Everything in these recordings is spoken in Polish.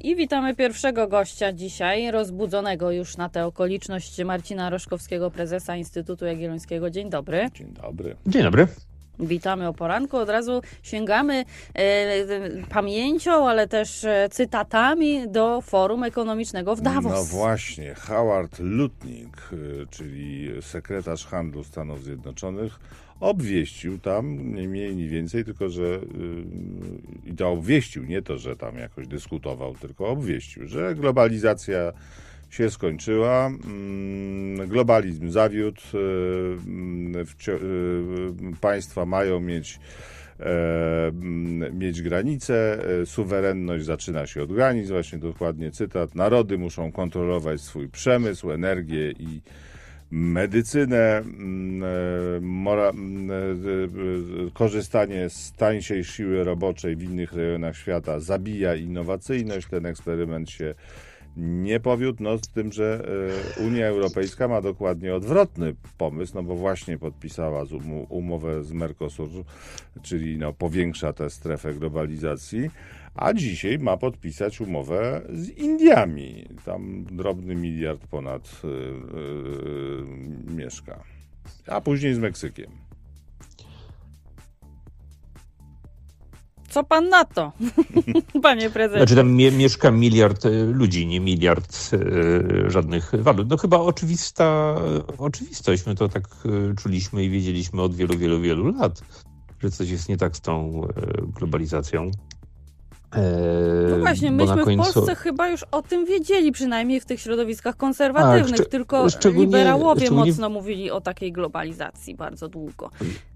I witamy pierwszego gościa dzisiaj, rozbudzonego już na tę okoliczność Marcina Roszkowskiego, prezesa Instytutu Jagiellońskiego. Dzień dobry. Dzień dobry. Dzień dobry. Witamy o poranku. Od razu sięgamy e, pamięcią, ale też e, cytatami do Forum Ekonomicznego w Davos. No właśnie, Howard Lutnick, y, czyli sekretarz handlu Stanów Zjednoczonych, obwieścił tam nie mniej, nie więcej, tylko że y, i to obwieścił, nie to, że tam jakoś dyskutował, tylko obwieścił, że globalizacja się skończyła, mm, globalizm zawiódł, y, mm, y, państwa mają mieć e, mm, mieć granice, e, suwerenność zaczyna się od granic, właśnie dokładnie cytat, narody muszą kontrolować swój przemysł, energię i medycynę, e, mora, e, e, korzystanie z tańszej siły roboczej w innych rejonach świata zabija innowacyjność, ten eksperyment się nie powiódł, no z tym, że e, Unia Europejska ma dokładnie odwrotny pomysł, no bo właśnie podpisała umowę z Mercosur, czyli no, powiększa tę strefę globalizacji, a dzisiaj ma podpisać umowę z Indiami. Tam drobny miliard ponad e, e, mieszka. A później z Meksykiem. Co pan na to, panie prezesie? Znaczy tam mie mieszka miliard e, ludzi, nie miliard e, żadnych walut. No chyba oczywista oczywistość. My to tak e, czuliśmy i wiedzieliśmy od wielu, wielu, wielu lat, że coś jest nie tak z tą globalizacją. E, No właśnie, myśmy końcu... w Polsce chyba już o tym wiedzieli, przynajmniej w tych środowiskach konserwatywnych, Tak, tylko szczególnie- liberałowie szczególnie- mocno mówili o takiej globalizacji bardzo długo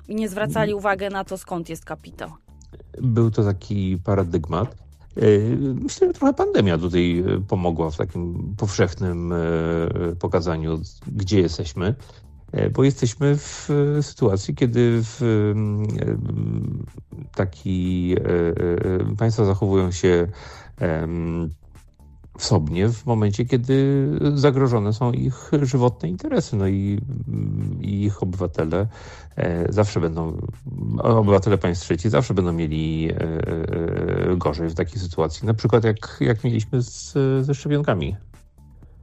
i nie zwracali uwagi na to, skąd jest kapitał. Był to taki paradygmat. E, Myślę, że trochę pandemia tutaj e, pomogła w takim powszechnym e, pokazaniu, gdzie jesteśmy, bo jesteśmy w sytuacji, kiedy w taki państwa zachowują się em, wsobnie w momencie, kiedy zagrożone są ich żywotne interesy. No i, i ich obywatele e, zawsze będą, obywatele państw trzecich zawsze będą mieli e, e, gorzej w takiej sytuacji. Na przykład jak, jak mieliśmy z, ze szczepionkami.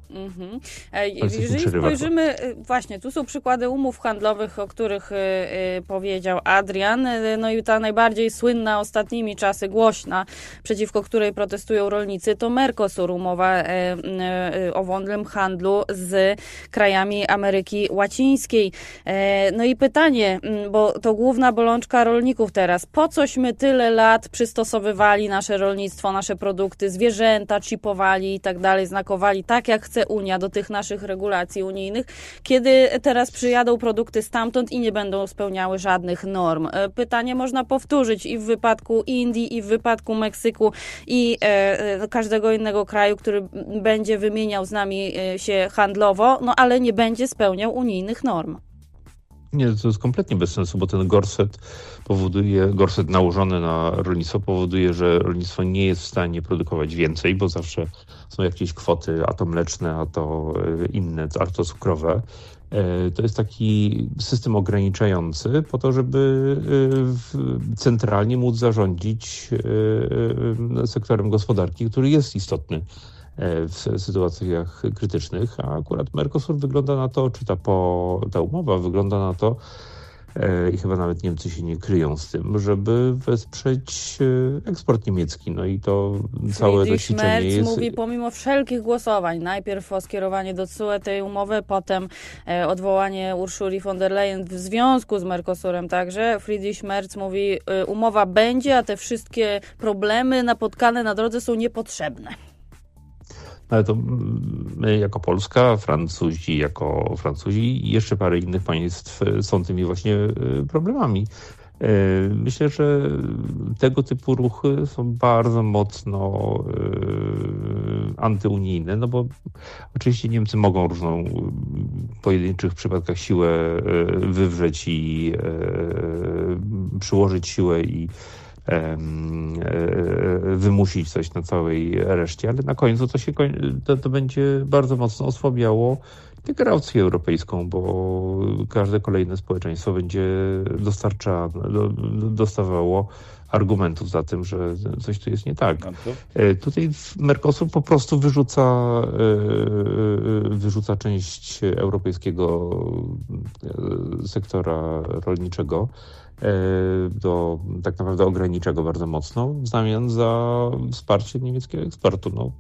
Mhm. E, Jeżeli spojrzymy, e, właśnie, tu są przykłady umów handlowych, o których e, e, powiedział Adrian. No i ta najbardziej słynna ostatnimi czasy, głośna, przeciwko której protestują rolnicy, to Mercosur, umowa e, e, o wolnym handlu z krajami Ameryki Łacińskiej. No i pytanie, bo to główna bolączka rolników teraz. Po cośmy tyle lat przystosowywali nasze rolnictwo, nasze produkty, zwierzęta, chipowali i tak dalej, znakowali tak, jak chce Unia do tych naszych regulacji unijnych, kiedy teraz przyjadą produkty stamtąd i nie będą spełniały żadnych norm. E, Pytanie można powtórzyć i w wypadku Indii, i w wypadku Meksyku, i e, e, każdego innego kraju, który będzie wymieniał z nami e, się handlowo, no ale nie będzie spełniał unijnych norm. Nie, to jest kompletnie bez sensu, bo ten gorset powoduje, gorset nałożony na rolnictwo powoduje, że rolnictwo nie jest w stanie produkować więcej, bo zawsze są jakieś kwoty, a to mleczne, a to e, inne, a to cukrowe. E, To jest taki system ograniczający po to, żeby e, centralnie móc zarządzić sektorem gospodarki, który jest istotny w sytuacjach krytycznych, a akurat Mercosur wygląda na to, czy ta, po, ta umowa wygląda na to, e, i chyba nawet Niemcy się nie kryją z tym, żeby wesprzeć e, eksport niemiecki. No i to całe Friedrich Merz jest... mówi pomimo wszelkich głosowań, najpierw o skierowanie do CUE tej umowy, potem e, odwołanie Urszuli von der Leyen w związku z Mercosurem także. Friedrich Merz mówi, e, umowa będzie, a te wszystkie problemy napotkane na drodze są niepotrzebne. Ale to mm, my jako Polska, Francuzi jako Francuzi i jeszcze parę innych państw e, są tymi właśnie e, problemami. E, Myślę, że tego typu ruchy są bardzo mocno antyunijne, no bo oczywiście Niemcy mogą różną w pojedynczych przypadkach siłę wywrzeć i przyłożyć siłę i wymusić coś na całej reszcie, ale na końcu to się to, to będzie bardzo mocno osłabiało integrację europejską, bo każde kolejne społeczeństwo będzie dostarcza, do, dostawało argumentów za tym, że coś tu jest nie tak. To E, Tutaj Mercosur po prostu wyrzuca, e, wyrzuca część europejskiego e, sektora rolniczego e, do, tak naprawdę ogranicza go bardzo mocno w zamian za wsparcie niemieckiego eksportu. No,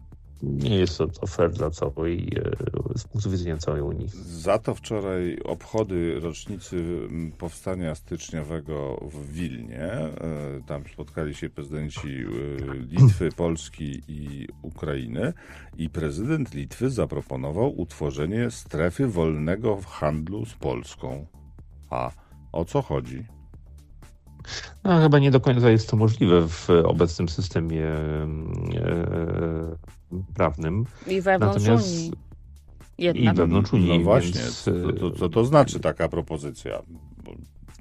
nie jest to, fair dla całej, e, z punktu widzenia całej Unii. Za to wczoraj obchody rocznicy powstania styczniowego w Wilnie. E, Tam spotkali się prezydenci e, Litwy, Polski i Ukrainy i prezydent Litwy zaproponował utworzenie strefy wolnego handlu z Polską. A o co chodzi? No, chyba nie do końca jest to możliwe w obecnym systemie e, prawnym. I wewnątrz Natomiast Unii. i wewnątrz Unii. No właśnie, więc, co to, co to znaczy taka propozycja? Bo,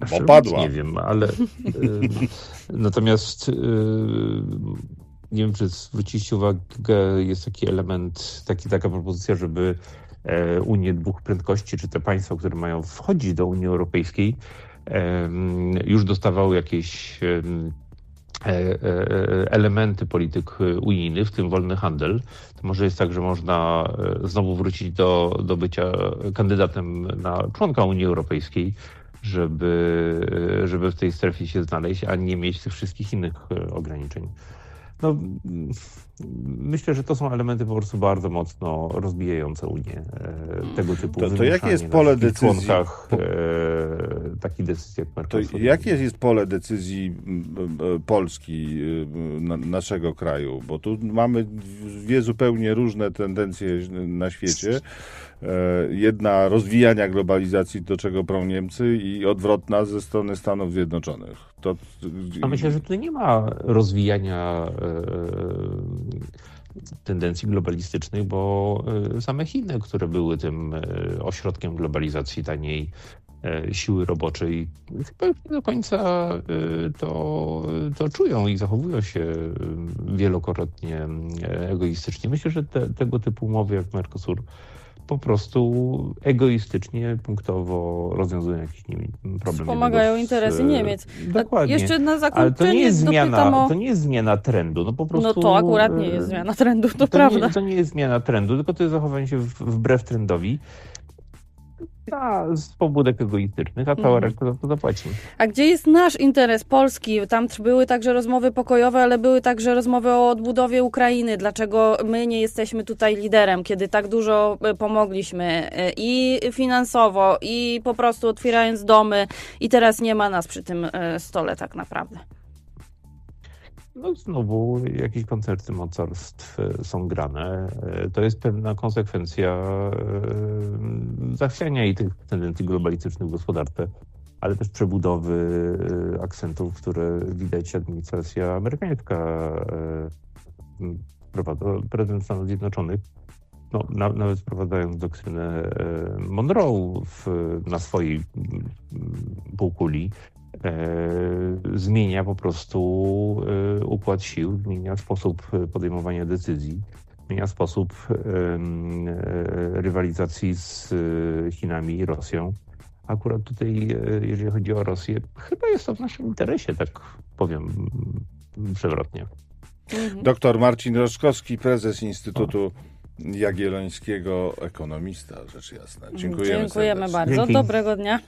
Szczerze padła. Nie wiem, ale y, natomiast y, nie wiem, czy zwróciliście uwagę, jest taki element, taki, taka propozycja, żeby e, Unię dwóch prędkości, czy te państwa, które mają wchodzić do Unii Europejskiej, już dostawały jakieś e, e, elementy polityk unijnych, w tym wolny handel. To może jest tak, że można e, znowu wrócić do, do bycia kandydatem na członka Unii Europejskiej, żeby, żeby w tej strefie się znaleźć, a nie mieć tych wszystkich innych ograniczeń. No, myślę, że to są elementy po prostu bardzo mocno rozbijające Unię. e, Tego typu To- to jakie jest pole decyzji? członkach e, takich decyzji jak To Mercosur? jakie jest pole decyzji m, Polski, y, na, naszego kraju? Bo tu mamy dwie zupełnie różne tendencje na świecie. E, Jedna rozwijania globalizacji, do czego prą Niemcy, i odwrotna ze strony Stanów Zjednoczonych. To, A myślę, że tutaj nie ma rozwijania e, tendencji globalistycznych, bo e, same Chiny, które były tym ośrodkiem globalizacji taniej siły roboczej, chyba nie do końca to, to czują i zachowują się wielokrotnie egoistycznie. Myślę, że te, tego typu umowy jak Mercosur po prostu egoistycznie, punktowo rozwiązują jakiś nie, problem. Z, interesy e, Niemiec. Dokładnie. Jeszcze na Ale zakończenie to nie jest zmiana, o... to nie jest zmiana trendu. No po prostu. No to akurat nie e, jest zmiana trendu, to, To prawda. nie, to nie jest zmiana trendu, tylko to jest zachowanie się wbrew trendowi. A, z pobudek egoistycznych, a cała Mhm. reszta za to zapłaci. A gdzie jest nasz interes Polski? Tam były także rozmowy pokojowe, ale były także rozmowy o odbudowie Ukrainy. Dlaczego my nie jesteśmy tutaj liderem, kiedy tak dużo e, pomogliśmy e, i finansowo, i po prostu otwierając domy, i teraz nie ma nas przy tym e, stole tak naprawdę. No znowu jakieś koncerty mocarstw e, są grane. E, To jest pewna konsekwencja e, zachwiania i tych tendencji globalistycznych w gospodarce, ale też przebudowy akcentów, które widać administracja amerykańska m, wprowadza. Prezydent Stanów Zjednoczonych no, na, nawet wprowadzając doktrynę Monroe w, na swojej półkuli, zmienia po prostu e, układ sił, zmienia sposób podejmowania decyzji, zmienia sposób e, rywalizacji z e, Chinami i Rosją. Akurat tutaj, e, jeżeli chodzi o Rosję, chyba jest to w naszym interesie, tak powiem przewrotnie. Mhm. Doktor Marcin Roszkowski, prezes Instytutu Jagiellońskiego, ekonomista, rzecz jasna. Dziękujemy, Dziękujemy serdecznie. bardzo. Dzięki. Dobrego dnia.